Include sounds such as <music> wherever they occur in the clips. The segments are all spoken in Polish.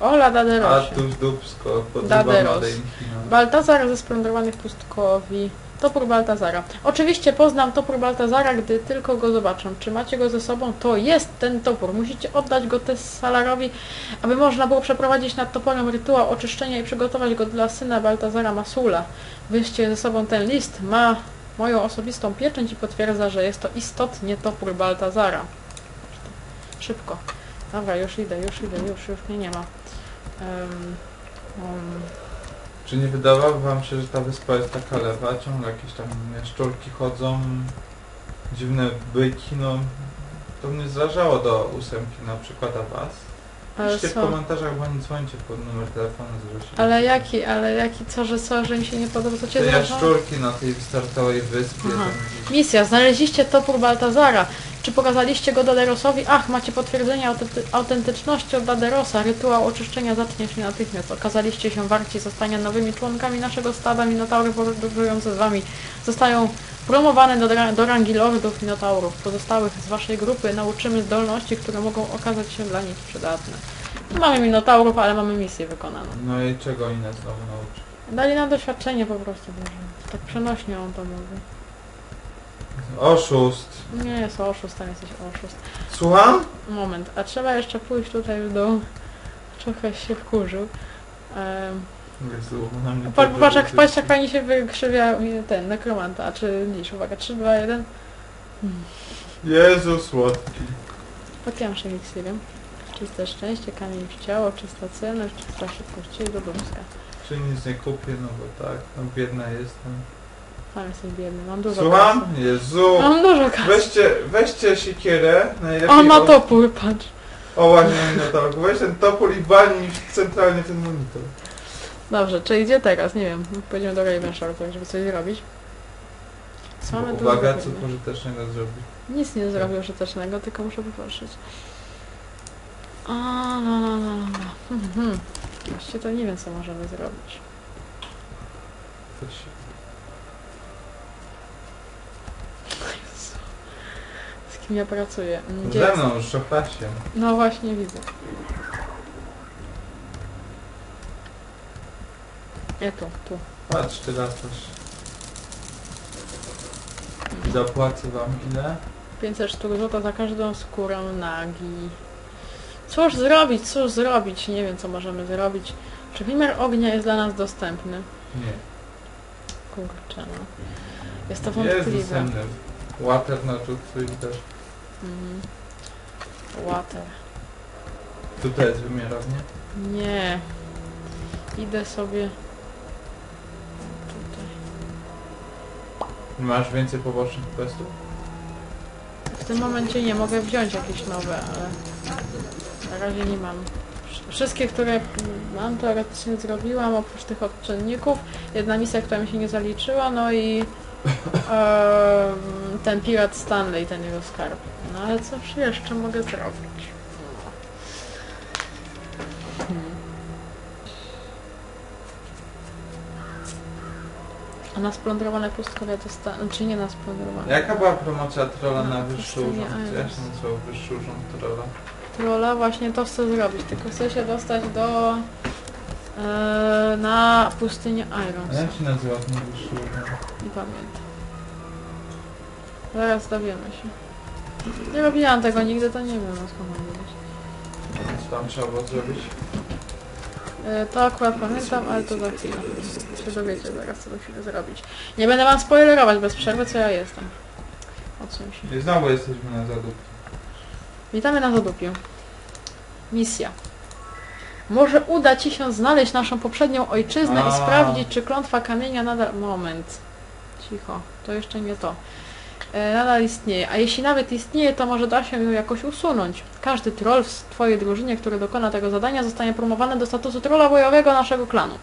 Ola A Daderosie. tuż dupsko, Daderos. no. Baltazar ze splądrowanych pustkowi. Topór Baltazara. Oczywiście poznam topór Baltazara, gdy tylko go zobaczę. Czy macie go ze sobą? To jest ten topór. Musicie oddać go Tessalarowi, aby można było przeprowadzić nad toporem rytuał oczyszczenia i przygotować go dla syna Baltazara Masula. Weźcie ze sobą ten list. Ma moją osobistą pieczęć i potwierdza, że jest to istotnie topór Baltazara. Szybko. Dobra, już idę, już idę, już, już mnie nie ma. Um, um, Czy nie wydawało wam się, że ta wyspa jest taka lewa? Ciągle jakieś tam szczurki chodzą, dziwne byki, no... To mnie zrażało do ósemki na przykład, a was? Ale Piszcie w komentarzach, bo nie dzwońcie pod numer telefonu zresztą. Ale jaki, ale jaki, co, że co, że mi się nie podoba, co cię Te zraża? jaszczurki na tej wystartowej wyspie. Aha. tam Misja, znaleźliście topór Baltazara. Czy pokazaliście go Daderosowi? Ach, macie potwierdzenie autenty- autentyczności od Daderosa. Rytuał oczyszczenia zacznie się natychmiast. Okazaliście się warci zostania nowymi członkami naszego stada. Minotaury podróżujące z wami zostają promowane do, do rangi lordów Minotaurów. Pozostałych z waszej grupy nauczymy zdolności, które mogą okazać się dla nich przydatne. Mamy Minotaurów, ale mamy misję wykonaną. No i czego inne znowu nauczy? Dali nam doświadczenie po prostu. Boże. Tak przenośnie on to mówi. Oszust. Nie jest oszust, tam jesteś oszust. Słucham? Moment, a trzeba jeszcze pójść tutaj w dół. Trochę się wkurzył. Um, Jezu, na mnie patrz, to patrz, jak, wyrzuci. patrz jak fajnie się wykrzywia ten nekromanta, a czy lisz. Uwaga, 3, 2, 1. Jezu słodki. Podpiąłem się miksirem. Czyste szczęście, kamień w ciało, czysta celność, czysta szybkość i do Dumska. Czy nic nie kupię, no bo tak, no biedna jestem. Sam jesteś biedny, mam dużo Słucham? kasy. Jezu! Mam dużo kasy. Weźcie, weźcie siekierę, najlepiej... On ma topór, patrz. O właśnie, minotaur. Weź ten topór i walnij centralnie ten monitor. Dobrze, czy idzie teraz? Nie wiem. Pójdziemy do Raven Shortów, żeby coś zrobić. Co mamy tu Uwaga, co pożytecznego zrobić. Nic nie zrobię użytecznego, tylko muszę popatrzeć. A, la, la, la, la. Mhm. Właściwie to nie wiem, co możemy zrobić. Jezu. Z kim ja pracuję? Mm, Gdzie Ze jest? mną, z. No właśnie, widzę. Nie tu, tu. Patrz, ty latasz. Zapłacę wam ile? 500 sztuk złota za każdą skórę nagi. Cóż zrobić, cóż zrobić? Nie wiem, co możemy zrobić. Czy wymiar ognia jest dla nas dostępny? Nie. Kurczę, no. Jest to Jezu, wątpliwe. senny. Water na rzucu też. Mhm. Water. Tutaj jest wymiarownie. Nie. Idę sobie Masz więcej pobocznych questów? W tym momencie nie mogę wziąć jakieś nowe, ale na razie nie mam. Wsz- Wszystkie, które mam, teoretycznie zrobiłam, oprócz tych odczynników. Jedna misja, która mi się nie zaliczyła, no i <laughs> em, ten pirat Stanley, ten jego skarb. No ale cóż jeszcze mogę zrobić? Hmm. A na splądrowane pustkowia dostanę, czy nie na splądrowane? Jaka była promocja trolla na to wyższy nie urząd? Iris. Ja się nazywał wyższy urząd trolla. Trolla właśnie to chcę zrobić, tylko chcę się dostać do... E, na pustynię A Irons. jak się nazywa ten wyższy urząd? Nie pamiętam. Zaraz dowiemy się. Nie robiłam tego nigdy, to nie wiem no skąd mam wiedzieć. Co tam trzeba było zrobić? E, to akurat pamiętam, ale to za chwilę. Się dowiecie zaraz, co musimy zrobić. Nie będę wam spoilerować bez przerwy, co ja jestem. Odsuń się. I znowu jesteśmy na zadupie. Witamy na Zadupiu. Misja. Może uda Ci się znaleźć naszą poprzednią ojczyznę i A. sprawdzić, czy klątwa kamienia nadal... Moment. Cicho. To jeszcze nie to. E, nadal istnieje. A jeśli nawet istnieje, to może da się ją jakoś usunąć. Każdy troll w Twojej drużynie, który dokona tego zadania, zostanie promowany do statusu trolla bojowego naszego klanu.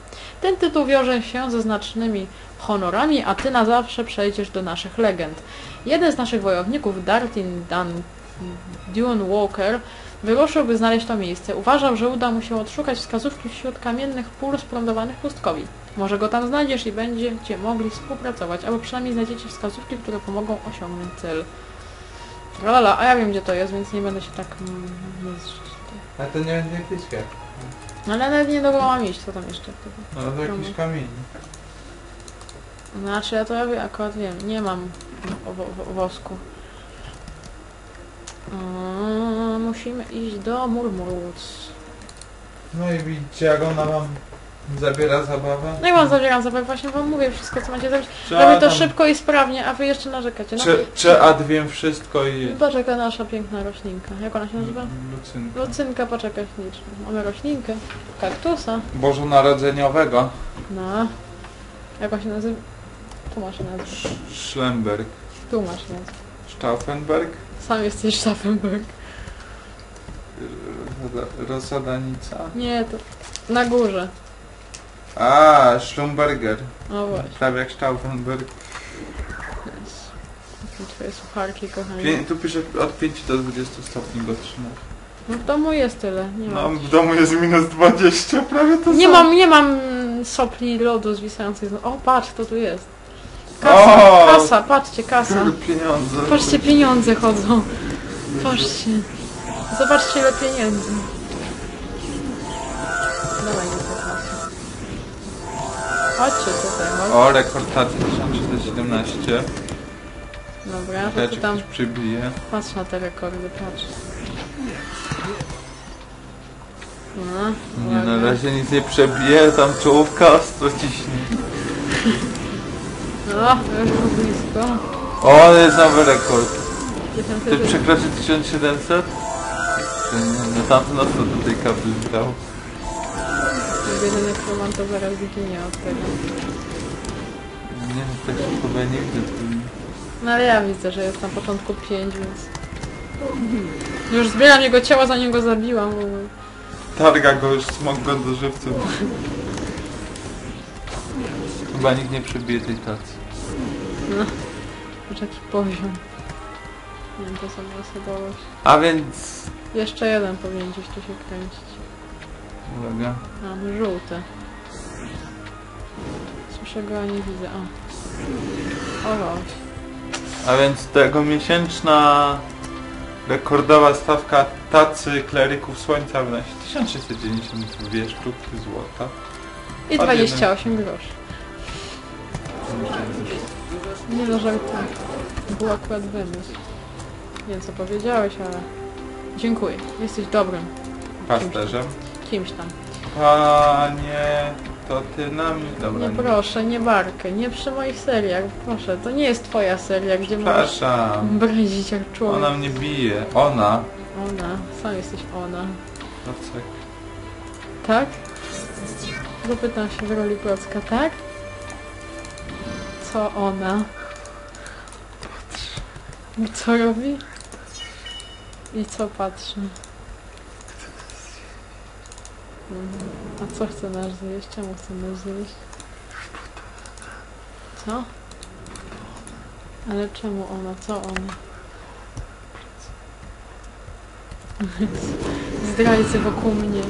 Ten tytuł wiąże się ze znacznymi honorami, a Ty na zawsze przejdziesz do naszych legend. Jeden z naszych wojowników, Dartin Dan Dune Walker wyruszył, by znaleźć to miejsce. Uważał, że uda mu się odszukać wskazówki wśród kamiennych pól sprądowanych pustkowi. Może go tam znajdziesz i będziecie mogli współpracować, albo przynajmniej znajdziecie wskazówki, które pomogą osiągnąć cel. Lala, a ja wiem gdzie to jest, więc nie będę się tak... mm. A to nie będzie epickie. No ale nawet nie dobrą mam iść, co tam jeszcze wtedy? No to jakiś kamień. Znaczy ja to ja wie- akurat wiem, nie mam wo- wo- wosku. Yy, musimy iść do Murmurwoods. No i widzicie jak ona wam zabiera zabawę? No i wam zabieram zabawę, właśnie wam mówię wszystko co macie zrobić. Czy Robię to Adam- szybko i sprawnie, a wy jeszcze narzekacie. No, Czy, czy wszystko i... Poczeka nasza piękna roślinka. Jak ona się nazywa? Lucynka. Lucynka, poczekaj ślicznie. Mamy roślinkę, kaktusa. Bożonarodzeniowego. No. Jak on się nazywa? Tu masz nazwę. Sz- Schlemberg. Tu masz nazwę. Stauffenberg. Sam jesteś Schaffenberg. Ro- Rosadanica. Nie, to na górze. A, Schlumberger. No właśnie. Prawie jak Stauffenberg. Jest. Tu Twoje sucharki, kochani. Pię- tu pisze od 5 do 20 stopni go trzymasz. No w domu jest tyle. Nie No, w domu jest minus 20, prawie to Nie samo. mam, nie mam sopli lodu zwisających. z- O, patrz, kto tu jest. O! Kasa, kasa, patrzcie, kasa. Pieniądze. Patrzcie, pieniądze chodzą. Patrzcie. Zobaczcie, ile pieniędzy. Dawaj to. Chodźcie tutaj, chodź. O, rekord tacy 1617. Dobra, to ty czy tam przybije. patrz na te rekordy, patrz. No, Nie, na razie nic nie przebije, tam czołówka ostro ciśnie. No, już było blisko. O, jest nowy rekord. Ty przekroczy 1700? Czy nie? No tamten ostro do tej kabli dał. Jeden to zaraz ginie od tego. Nie, tak szybko bo widzę. tu. No ale ja widzę, że jest na początku 5, więc... Już zbieram jego ciało, zanim go zabiłam. ogóle. Targa go już, smok go do żywców. Chyba nikt nie przebije tej tacy. No, patrz jaki poziom. Nie wiem, to sama osobowość. A więc... Jeszcze jeden powinien gdzieś tu się kręcić. Uwaga. Mam żółte. Słyszę go, a nie widzę. O. O. A więc tego miesięczna rekordowa stawka tacy kleryków słońca wynosi 1692 sztuki złota. I Od 28 groszy. Nie no, żartuję. Był akurat wymysł. Nie wiem co powiedziałeś, ale... Dziękuję. Jesteś dobrym Pasterzem. Kimś tam. Panie, to ty nam... Dobra, Nie proszę, nie barkę, nie przy moich seriach, proszę. To nie jest twoja seria, gdzie możesz Przepraszam. brazić jak człowiek. Ona mnie bije. Ona. Ona. Sam jesteś ona. Placek. Tak? Zapytam się w roli Procka, tak? Co ona? Co robi? I co patrzy? A co chce nasz zjeść? Czemu chce nasz zjeść? Co? Ale czemu ona? Co ona? <laughs> Zdrajcy wokół mnie.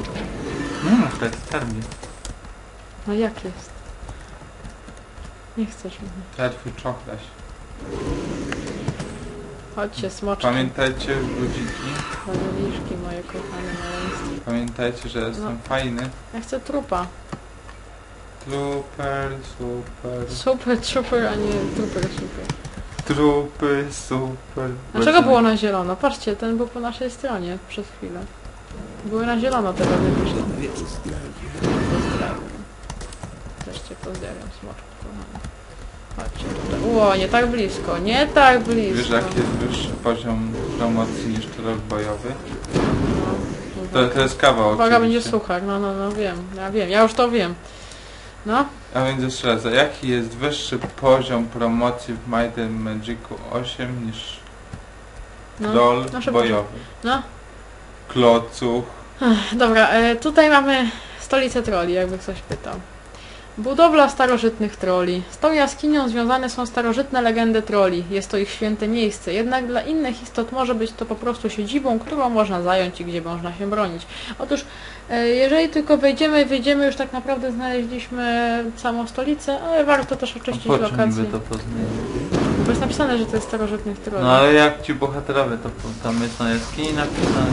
Mmm, to jest termin. No jak jest? Nie chcesz mnie. Ja twój czochraś. Chodźcie, smoczki. Pamiętajcie, ludziki. Moje kochane maleństwo. Pamiętajcie, że jestem fajny. Ja chcę trupa. Super, super. Super trooper, a nie trooper super. Trupy, super. Dlaczego było na zielono? Patrzcie, ten był po naszej stronie przez chwilę. Były na zielono te rody wyszły. Pozdrawiam. Też cię pozdrawiam, smoczku kochany. Chodźcie tutaj. Ło, nie tak blisko, nie tak blisko. Wiesz jaki jest wyższy poziom promocji niż troll bojowy? To, to jest kawał Uwaga, będzie oczywiście. suchar, no, no, no, wiem, ja wiem, ja już to wiem. No, A więc jeszcze raz, a jaki jest wyższy poziom promocji w Might and Magicu 8 niż no, troll no, szybko. bojowy? no. Klocuch. Dobra, e, tutaj mamy stolicę troli, jakby ktoś pytał. Budowla starożytnych troli. Z tą jaskinią związane są starożytne legendy troli. Jest to ich święte miejsce. Jednak dla innych istot może być to po prostu siedzibą, którą można zająć i gdzie można się bronić. Otóż, e, jeżeli tylko wejdziemy, wyjdziemy, już tak naprawdę znaleźliśmy samą stolicę, ale warto też A oczyścić po czym lokację. niby to poznaje? Bo jest napisane, że to jest starożytnych troli. No ale jak ci bohaterowie to po- tam jest na jaskini napisane?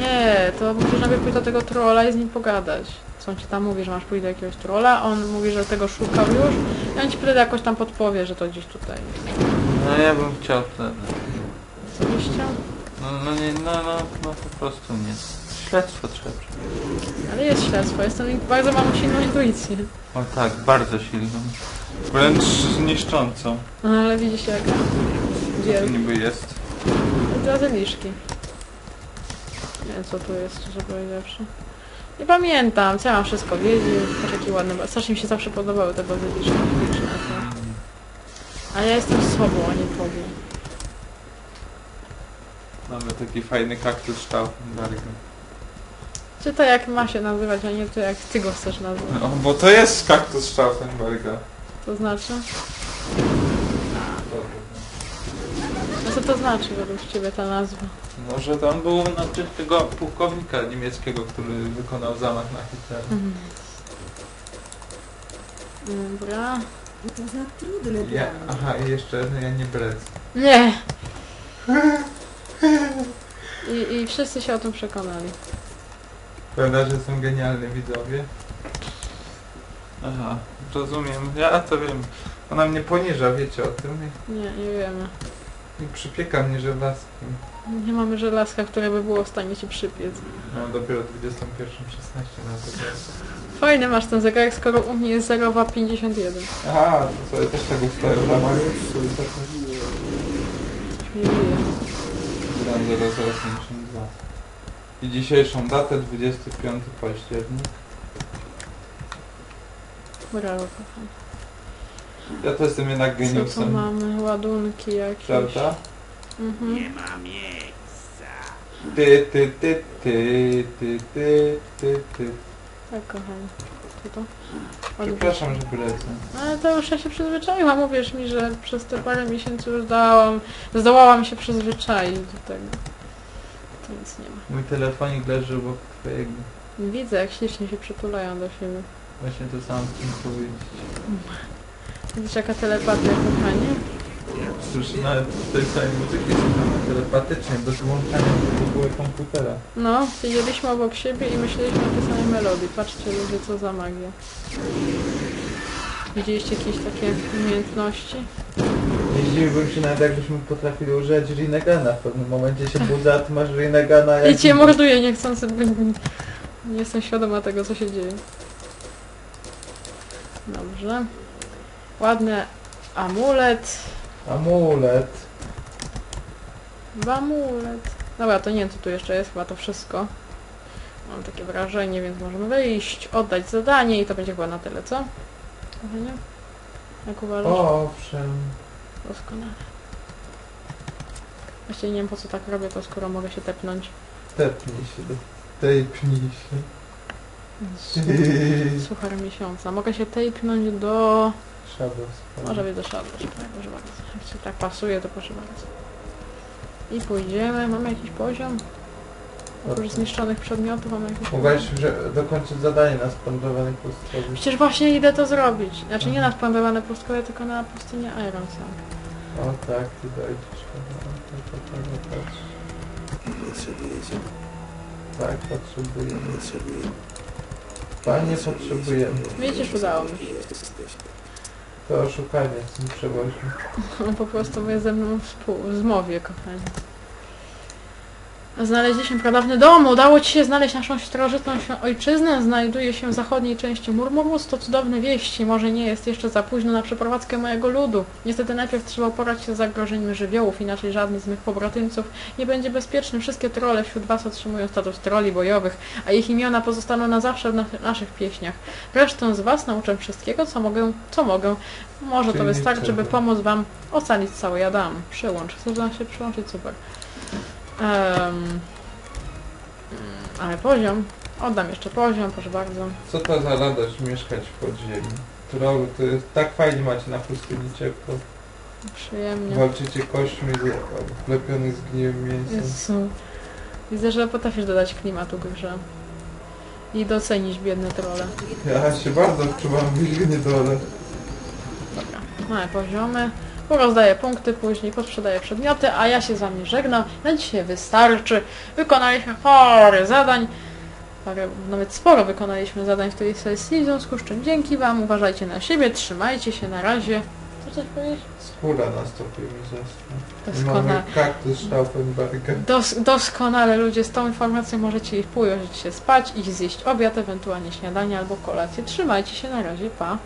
Nie, to musisz najpierw pójść do tego trolla i z nim pogadać. On ci tam mówi, że masz pójść do jakiegoś trolla, on mówi, że tego szukał już i on ci wtedy jakoś tam podpowie, że to gdzieś tutaj jest. No ja bym chciał ten... Co byś chciał? No, no nie, no, no, no po prostu nie. Śledztwo trzeba przeprowadzić. Ale jest śledztwo, jestem bardzo mam silną intuicję. O tak, bardzo silną. Wręcz niszczącą. No, ale widzisz jaka? Co to niby jest? Dla zeliszki. Nie wiem co tu jest, szczerze powiedziawszy. Nie pamiętam, co ja mam wszystko wiedzieć. Patrz jaki ładny, ba- strasznie mi się zawsze podobały te bazyliszki. liczne te. A ja jestem sobą, a nie tobą. Mamy taki fajny kaktus Stauffenberga. Czy to jak ma się nazywać, a nie to jak ty go chcesz nazwać? No, bo to jest kaktus Stauffenberga. To znaczy? No co to znaczy według ciebie ta nazwa? Może on był na tych tego pułkownika niemieckiego, który wykonał zamach na Hitlera. Mhm. Dobra. To za trudne Ja, aha, i jeszcze jedno, ja nie brec. Nie! I, I wszyscy się o tym przekonali. Prawda, że są genialni widzowie? Aha, rozumiem. Ja to wiem. Ona mnie poniża, wiecie o tym? Nie, nie wiemy. I, przypieka mnie żelazkiem. Nie mamy żelazka, które by było w stanie ci przypiec. Mam dopiero 21.16 na to. Fajny masz ten zegarek, skoro u mnie jest zerowa 51. Aha, to sobie też tego stoję w ramach. Mnie bije. Gram 0082. I dzisiejszą datę 25 październik. Brawo, kocham. Ja to jestem jednak Co tu geniusem. mamy? Ładunki jakieś. Prawda? Mhm. Ty, ty, ty, ty, ty, ty, ty, ty. Tak, kochani. Co to? Ładunki. Przepraszam, że wylecę. Ale to już ja się przyzwyczaiłam. Uwierz mi, że przez te parę miesięcy już dałam, zdołałam się przyzwyczaić do tego. To nic nie ma. Mój telefonik leży obok twojego. Widzę, jak ślicznie się przytulają do siebie. Właśnie to samo chcę powiedzieć. Widzisz, jaka telepatia, kochanie? Cóż, nawet w tej samej muzyki słuchamy telepatycznie, bez włączania w ogóle komputera. No, siedzieliśmy obok siebie i myśleliśmy o tej samej melodii. Patrzcie ludzie, co za magia. Widzieliście jakieś takie umiejętności? Nie zdziwiłbym się nawet jakbyśmy potrafili używać Rinegana. W pewnym momencie się budzę, a ty masz Rinegana jak... I cię morduje niechcący. Nie jestem świadoma tego, co się dzieje. Dobrze. Ładny amulet. Amulet. Amulet. Dobra, to nie wiem, co tu jeszcze jest. Chyba to wszystko. Mam takie wrażenie, więc możemy wyjść, oddać zadanie i to będzie chyba na tyle, co? Kochanie? Jak uważasz? Owszem. Doskonale. Właściwie nie wiem po co tak robię, to skoro mogę się tepnąć. Tepnij się do... Tepnij się. Suchar miesiąca. Mogę się tepnąć do... Shadows. Może być do szadu. Proszę bardzo. Jak ci tak pasuje, to proszę bardzo. I pójdziemy. Mamy jakiś poziom? Oprócz zniszczonych przedmiotów mamy jakiś Mogłeś poziom? że dokończyć zadanie na spędzowanej pustrowie. Przecież właśnie idę to zrobić. Znaczy nie na spędowane pustkowie, tylko na pustynię Iron Sun. O tak, ty dojdziesz. Tak, tak, tak, patrz. Potrzebujecie? Tak, potrzebujemy. Potrzebuję. Panie, potrzebujemy. Widzisz, udało mi się. To oszukanie, mi przewozi. On po prostu jest ze mną współ, w zmowie, kochani. Znaleźliśmy pradawny dom. Udało Ci się znaleźć naszą starożytną ojczyznę. Znajduje się w zachodniej części Murmurus. To cudowne wieści. Może nie jest jeszcze za późno na przeprowadzkę mojego ludu. Niestety najpierw trzeba uporać się z zagrożeniem żywiołów, inaczej żadny z mych pobratymców nie będzie bezpieczny. Wszystkie trolle wśród Was otrzymują status troli bojowych, a ich imiona pozostaną na zawsze w na naszych pieśniach. Resztę z Was nauczę wszystkiego, co mogę, co mogę. Może to wystarczy, by pomóc Wam ocalić cały Jadam. Przyłącz. Chcesz się przyłączyć? Super. Mm, ale poziom. Oddam jeszcze poziom, proszę bardzo. Co to za radość mieszkać w podziemi? Troll, to jest tak fajnie macie na pustyni ciepło. Przyjemnie. Walczycie kośćmi z- wlepionych z gniłym mięsem. Jezu. Widzę, że potrafisz dodać klimatu grze. I docenić biedne trole. Ja się bardzo wczuwam w ich niedole. Dobra. Mamy poziomy. Porozdaję punkty później, posprzedaję przedmioty, a ja się z Wami żegnam. Na dzisiaj wystarczy. Wykonaliśmy parę zadań. Parę, nawet sporo wykonaliśmy zadań w tej sesji, w związku z czym dzięki Wam, uważajcie na siebie, trzymajcie się, na razie. Co coś powiedzieć? Skóra na stopie mi zasła. Doskonale. Mamy kaktus Stauffenberga. Dos, doskonale ludzie, z tą informacją możecie iść pójść się spać, iść zjeść obiad, ewentualnie śniadanie albo kolację. Trzymajcie się, na razie, pa.